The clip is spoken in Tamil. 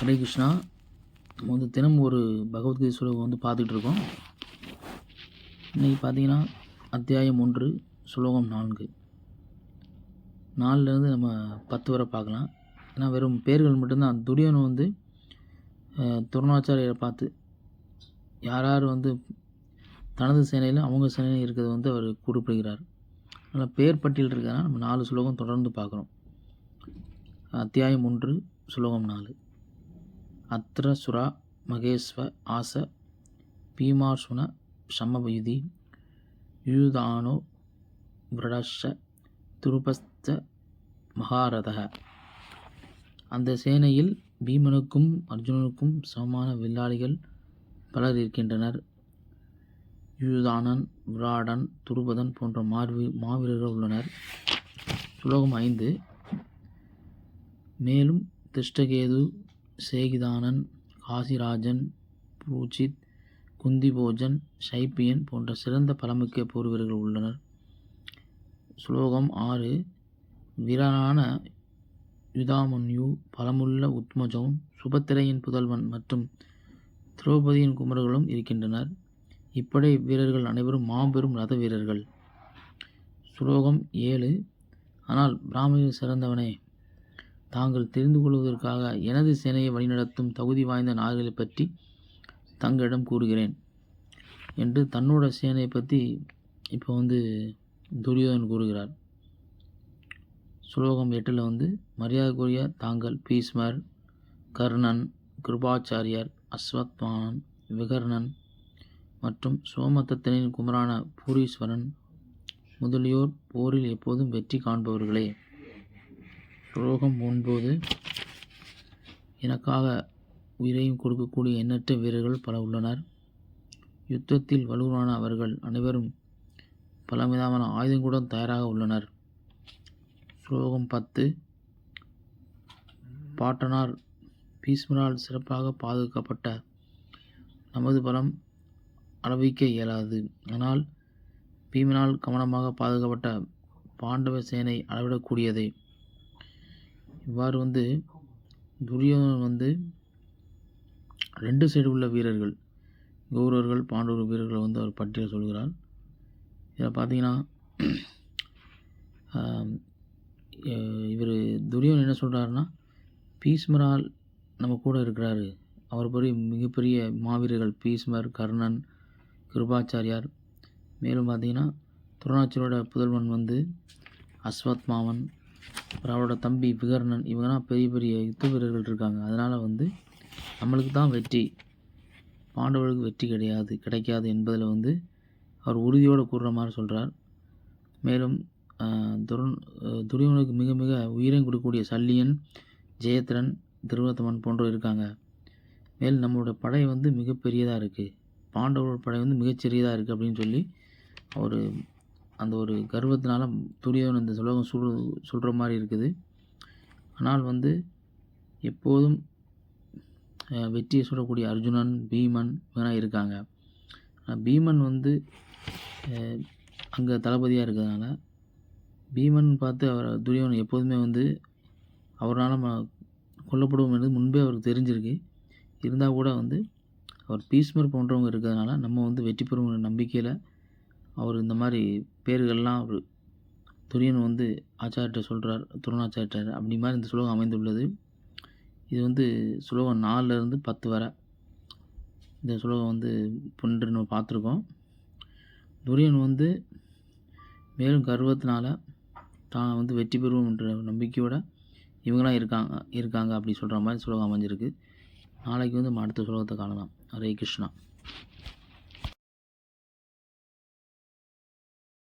ஹரே கிருஷ்ணா. நம்ம வந்து தினம் ஒரு பகவத்கீதை ஸ்லோகம் வந்து பார்த்துட்ருக்கோம் இன்றைக்கி பார்த்தீங்கன்னா அத்தியாயம் ஒன்று ஸ்லோகம் நான்கு. நாலுலேருந்து நம்ம பத்து வரை பார்க்கலாம். ஏன்னா வெறும் பேர்கள் மட்டும்தான். துரியன் வந்து துருணாச்சாரியரை பார்த்து யார் யார் வந்து தனது சேனையில் அவங்க சேனையில் இருக்கிறது வந்து அவர் குறிப்பிடுகிறார். அதனால் பேர் பட்டியல் இருக்கிறதுனால நம்ம நாலு ஸ்லோகம் தொடர்ந்து பார்க்குறோம். அத்தியாயம் ஒன்று ஸ்லோகம் நாலு. அத்ரசுரா மகேஸ்வ ஆச பீமாசுன சமபயுதி யுதானோ விரடஷ துருபஸ்த மகாரதக அந்த சேனையில் பீமனுக்கும் அர்ஜுனனுக்கும் சமமான வில்லாளிகள் பலர் இருக்கின்றனர். யுதானன் விராடன் துருபதன் போன்ற மார்வி மாவீரர்கள் உள்ளனர். சுலோகம் ஐந்து. மேலும் திருஷ்டகேது சேகிதானன் காசிராஜன் பூஜித் குந்திபோஜன் ஷைப்பியன் போன்ற சிறந்த பலமிக்க போர் வீரர்கள் உள்ளனர். ஸ்லோகம் ஆறு. வீரனான யுதாமன்யு பலமுள்ள உத்மஜவும் சுபத்திரையின் புதல்வன் மற்றும் திரௌபதியின் குமரர்களும் இருக்கின்றனர். இப்படை வீரர்கள் அனைவரும் மாபெரும் ரத வீரர்கள். சுலோகம் ஏழு. ஆனால் பிராமணர் சிறந்தவனே. தாங்கள் தெரிந்து கொள்வதற்காக எனது சேனையை வழிநடத்தும் தகுதி வாய்ந்த நாடுகளை பற்றி தங்களிடம் கூறுகிறேன் என்று தன்னோட சேனையை பற்றி இப்போ வந்து துரியோதன் கூறுகிறார். சுலோகம் எட்டில் வந்து மரியாதைக்குரிய தாங்கள் பீஷ்மர் கர்ணன் கிருபாச்சாரியர் அஸ்வத்வானன் விகர்ணன் மற்றும் சோமதத்தனின் குமரான பூரீஸ்வரன் முதலியோர் போரில் எப்போதும் வெற்றி காண்பவர்களே. ஸ்லோகம் ஒன்போது எனக்காக உயிரையும் கொடுக்கக்கூடிய எண்ணற்ற வீரர்கள் பல உள்ளனர். யுத்தத்தில் வலுவான அவர்கள் அனைவரும் பலவிதமான ஆயுதங்களுடன் தயாராக உள்ளனர். ஸ்லோகம் பத்து. பாட்டனார் பீஸ்மரால் சிறப்பாக பாதுகாக்கப்பட்ட நமது பலம் அளவிக்க இயலாது. ஆனால் பீமனால் கவனமாக பாதுகாக்கப்பட்ட பாண்டவ சேனை அளவிடக்கூடியதே. இவ்வாறு வந்து துரியோதனன் வந்து ரெண்டு சைடு உள்ள வீரர்கள் கௌரவர்கள் பாண்டவர் வீரர்களை வந்து அவர் பற்றிய சொல்கிறார். இதில் பார்த்தீங்கன்னா இவர் துரியோன் என்ன சொல்கிறாருன்னா பீஸ்மரால் நம்ம கூட இருக்கிறாரு. அவர் பெரிய மிகப்பெரிய மாவீரர்கள் பீஸ்மர் கர்ணன் கிருபாச்சாரியார். மேலும் பார்த்தீங்கன்னா துரோணாச்சரோட புதல்வன் வந்து அஸ்வத்மாவன் அப்புறம் அவரோட தம்பி விகர்ணன் இவங்கெல்லாம் பெரிய பெரிய யுத்த வீரர்கள் இருக்காங்க. அதனால் வந்து நம்மளுக்கு தான் வெற்றி. பாண்டவர்களுக்கு வெற்றி கிடையாது கிடைக்காது என்பதில் வந்து அவர் உறுதியோடு கூறுற மாதிரி சொல்கிறார் மேலும் துரன் துரியவனுக்கு மிக மிக உயிரையும் கொடுக்கக்கூடிய சல்லியன் ஜெயத்ரன் திருவத்தமன் போன்றோர் இருக்காங்க. மேலும் நம்மளோட படை வந்து மிகப்பெரியதாக இருக்குது பாண்டவரோட படை வந்து மிகச்சிறியதாக இருக்குது அப்படின்னு சொல்லி அவர் அந்த ஒரு கர்வத்தினால துரியோதனன் இந்த சுலோகம் சொல் சொல்கிற மாதிரி இருக்குது. ஆனால் வந்து எப்போதும் வெற்றியை சொல்லக்கூடிய அர்ஜுனன் பீமன் இவனாக இருக்காங்க. பீமன் வந்து அங்கே தளபதியாக இருக்கிறதுனால பீமன் பார்த்து அவர் துரியவன் எப்போதுமே வந்து அவரால் நம்ம கொல்லப்படுவோம் என்று முன்பே அவருக்கு தெரிஞ்சிருக்கு. இருந்தால் கூட வந்து அவர் பீஸ்மர் போன்றவங்க இருக்கிறதுனால நம்ம வந்து வெற்றி பெறும் நம்பிக்கையில் அவர் இந்த மாதிரி பேர்கள்லாம் அவர் துரியன் வந்து ஆச்சாரிட்ட சொல்கிறார் துரோணாச்சாரிட்டார் அப்படி மாதிரி இந்த சுலோகம் அமைந்துள்ளது. இது வந்து சுலோகம் நாலுலேருந்து பத்து வரை. இந்த சுலோகம் வந்து பொன்று நம்ம பார்த்துருக்கோம். துரியன் வந்து மேலும் கர்வத்தினால தான் வந்து வெற்றி பெறுவோம் என்ற நம்பிக்கையோட இவங்களாம் இருக்காங்க இருக்காங்க அப்படி சொல்கிற மாதிரி சுலோகம் அமைஞ்சிருக்கு. நாளைக்கு வந்து நம்ம அடுத்த சுலோகத்தை காணலாம் ஹரே கிருஷ்ணா.